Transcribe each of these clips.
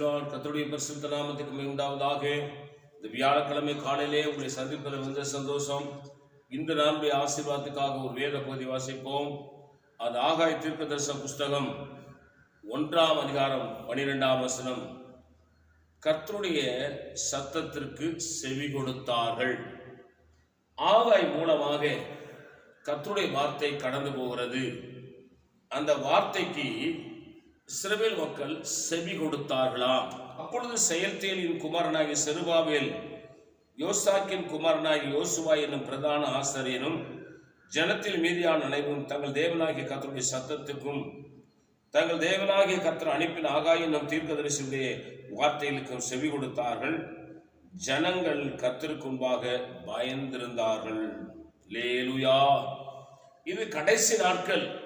கர்த்தருடைய பரிசுத்த நாமத்துக்கு மிகுண்டாவதாக இந்த வியாழக்கிழமை காலையிலே உங்களை சந்திப்பதில் வந்த சந்தோஷம். இந்த நாளுடைய ஆசீர்வாதத்துக்காக ஒரு வேத பகுதி வாசிப்போம். அது ஆகாய தீர்க்கதரிசன புஸ்தகம் ஒன்றாம் அதிகாரம் பனிரெண்டாம் வசனம். கர்த்தருடைய சத்தத்திற்கு செவி கொடுத்தார்கள். ஆகாய் மூலமாக கர்த்தருடைய வார்த்தை கடந்து போகிறது. அந்த வார்த்தைக்கு இஸ்ரவேல் மக்கள் செவி கொடுத்தார்களாம். அப்பொழுது செயல்தேலின் குமாரனாகிய செருபாவேல் யோசாக்கின் குமாரனாகிய யோசுவா என்னும் பிரதான ஆசிரியனும் ஜனத்தில் மீதியான அனைவரும் தங்கள் தேவனாகிய கத்தருடைய சத்தத்துக்கும் தங்கள் தேவனாகிய கத்தர் அனுப்பின ஆகாய என்னும் தீர்க்கதரிசியுடைய வார்த்தைகளுக்கும் செவி கொடுத்தார்கள். ஜனங்கள் கர்த்தருக்கு பயந்திருந்தார்கள். லேலுயா இது கடைசி நாட்கள்.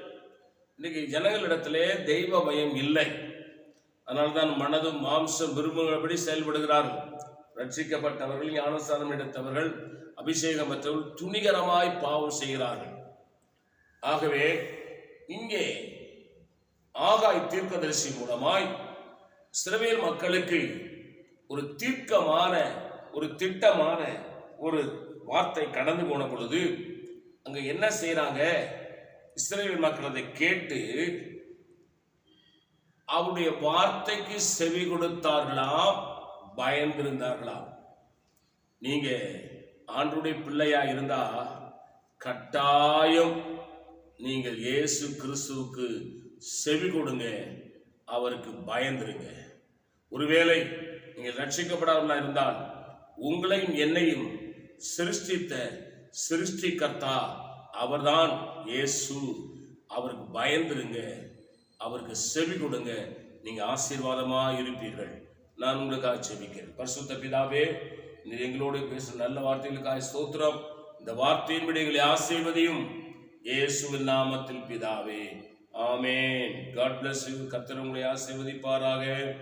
இன்னைக்கு ஜனங்களிடத்திலே தெய்வ பயம் இல்லை. அதனால்தான் மனதும் மாம்சம் விரும்புகிறபடி செயல்படுகிறார்கள் ரட்சிக்கப்பட்டவர்கள் ஞானஸ்தானம் எடுத்தவர்கள் அபிஷேகம் பெற்றவர்கள் துணிகரமாய் பாவம் செய்கிறார்கள். ஆகவே இங்கே ஆகாய் தீர்க்கதரிசி மூலமாய் சிறவியல் மக்களுக்கு ஒரு தீர்க்கமான ஒரு திட்டமான ஒரு வார்த்தை கடந்து போன பொழுது அங்கே என்ன செய்கிறாங்க இஸ்ரேல் மக்கள் அதை கேட்டு அவருடைய வார்த்தைக்கு செவி கொடுத்தார்களாம் பயந்திருந்தார்களாம் நீங்க ஆண்டுடைய பிள்ளையா இருந்தா கட்டாயம் நீங்கள் இயேசு கிறிஸ்துவுக்கு செவி கொடுங்க அவருக்கு பயந்துருங்க. ஒருவேளை நீங்கள் ரட்சிக்கப்படாதவர்களா இருந்தால் உங்களையும் என்னையும் சிருஷ்டித்த சிருஷ்டிகர்த்தா அவர்தான் இயேசு. அவருக்கு பயந்துருங்க. அவருக்கு செவி கொடுங்க. நீங்க ஆசீர்வாதமா இருப்பீர்கள். நான் உங்களுக்காக செபிக்கிறேன் பரிசுத்த பிதாவே நீர் எங்களோடு பேசும் நல்ல வார்த்தைகளுக்காக ஸ்தோத்திரம். இந்த வார்த்தையின்படி எங்களை ஆசீர்வதியும் இயேசுவின் நாமத்தில் பிதாவே. ஆமேன். காட் பிளஸ் யூ கர்த்தர் உங்களை ஆசீர்வதிப்பாராக.